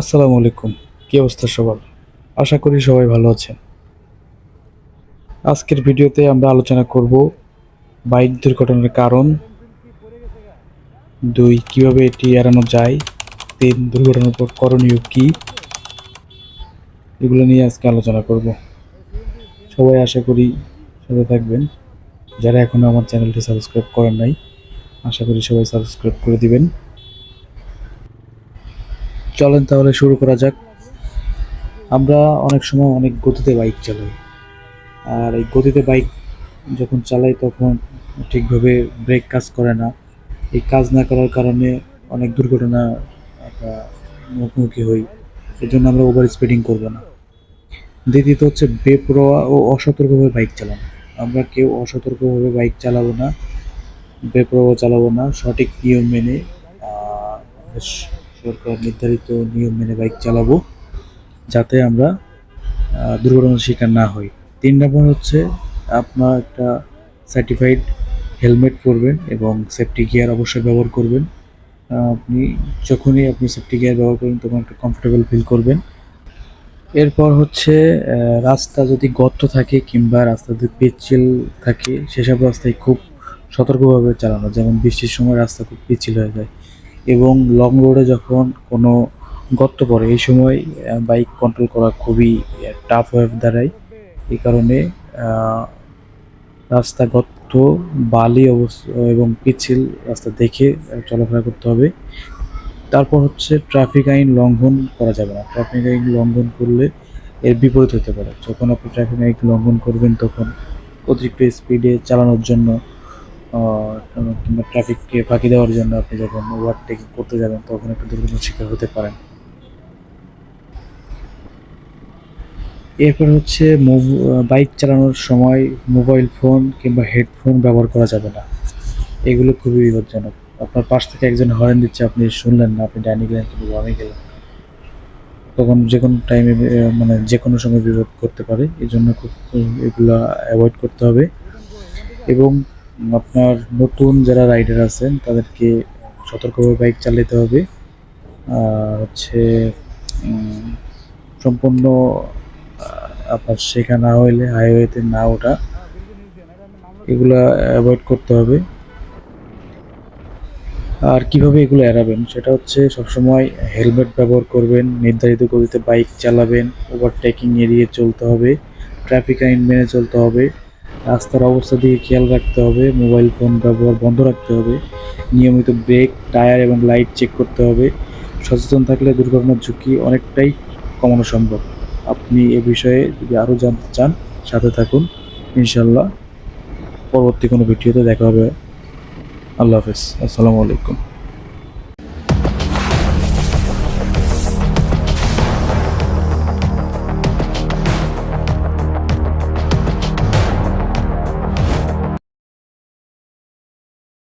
আসসালামু আলাইকুম। কী অবস্থা সবার? আশা করি সবাই ভালো আছেন। আজকের ভিডিওতে আমরা আলোচনা করব বাইক দুর্ঘটনার কারণ। দুই, কীভাবে এটি এড়ানো যায়? তিন, দুর্ঘটনার পর করণীয় কি? এগুলো নিয়ে আজকে আলোচনা করব। সবাই আশা করি সাথে থাকবেন। যারা এখনও আমার চ্যানেলটি সাবস্ক্রাইব করেন নাই, আশা করি সবাই সাবস্ক্রাইব করে দিবেন। চলেন তাহলে শুরু করা যাক। আমরা অনেক সময় অনেক গতিতে বাইক চালাই। আর এই গতিতে বাইক যখন চালাই তখন ঠিকভাবে ব্রেক কাজ করে না। এই কাজ না করার কারণে অনেক দুর্ঘটনা আমরা মুখোমুখি হই। এই জন্য আমরা ওভার স্পিডিং করব না। দ্বিতীয়ত হচ্ছে বেপরোয়া ও অসতর্কভাবে বাইক চালানো। আমরা কেউ অসতর্কভাবে বাইক চালাবো না বেপরোয়া চালাবো না, সঠিক নিয়ম মেনে সরকার নির্ধারিত নিয়ম মেনে বাইক চালাবো যাতে আমরা দুর্ঘটনার শিকার না হই। তিন নম্বর হচ্ছে, আপনার একটা সার্টিফাইড হেলমেট পরবেন এবং সেফটি গিয়ার অবশ্যই ব্যবহার করবেন। আপনি যখনই আপনি সেফটি গিয়ার ব্যবহার করবেন তখন একটা কমফোর্টেবল ফিল করবেন। এরপর হচ্ছে রাস্তা যদি গর্ত থাকে কিংবা রাস্তা যদি পিচ্ছিল থাকে, সেসব রাস্তায় খুব সতর্কভাবে চালানো। যেমন বৃষ্টির সময় রাস্তা খুব পিচ্ছিল হয়ে যায়। এবং লং রোডে যখন কোনো গর্ত পড়ে, এই সময় বাইক কন্ট্রোল করা খুবই টাফ হয়ে দাঁড়ায়। এই কারণে রাস্তা, গর্ত, বালি অবস্থা এবং পিচ্ছিল রাস্তা দেখে চলাফেরা করতে হবে। তারপর হচ্ছে ট্রাফিক আইন লঙ্ঘন করা যাবে না। ট্রাফিক আইন লঙ্ঘন করলে এর বিপরীত হতে পারে। যখন আপনি ট্রাফিক আইন লঙ্ঘন করবেন, তখন অতিরিক্ত স্পিডে চালানোর জন্য কিংবা ট্রাফিককে ফাঁকি দেওয়ার জন্য আপনি যখন ওভারটেকিং করতে যাবেন, তখন একটা দুর্ঘটনার শিকার হতে পারেন। এরপর হচ্ছে বাইক চালানোর সময় মোবাইল ফোন কিংবা হেডফোন ব্যবহার করা যাবে না। এগুলো খুবই বিপজ্জনক। আপনার পাশ থেকে একজন হরেন দিচ্ছে, আপনি শুনলেন না, আপনি ডাইনি গেলেন কিন্তু বামে গেলেন। তখন যে কোনো টাইমে মানে যে কোনো সময় বিপদ করতে পারে। এই জন্য খুব এগুলো অ্যাভয়েড করতে হবে। এবং আপনার নতুন যারা রাইডার আছেন, তাদেরকে সতর্কভাবে বাইক চালাতে হবে। আর হচ্ছে সম্পূর্ণ আপনার শেখা না হইলে হাইওয়েতে না ওঠা, এগুলা অ্যাভয়েড করতে হবে। আর কীভাবে এগুলো এড়াবেন? সেটা হচ্ছে সবসময় হেলমেট ব্যবহার করবেন, নির্ধারিত গতিতে বাইক চালাবেন ওভারটেকিং এড়িয়ে চলতে হবে ট্রাফিক আইন মেনে চলতে হবে। রাস্তার অবস্থা দিকে খেয়াল রাখতে হবে, মোবাইল ফোন ব্যবহার বন্ধ রাখতে হবে, নিয়মিত ব্রেক, টায়ার এবং লাইট চেক করতে হবে, সচেতন থাকলে দুর্ঘটনার ঝুঁকি অনেকটাই কমানো সম্ভব। আপনি এ বিষয়ে যদি আরও জানতে চান, সাথে থাকুন ইনশাল্লাহ পরবর্তী কোনো ভিডিওতে দেখা হবে। আল্লাহ হাফেজ। আসসালামু আলাইকুম।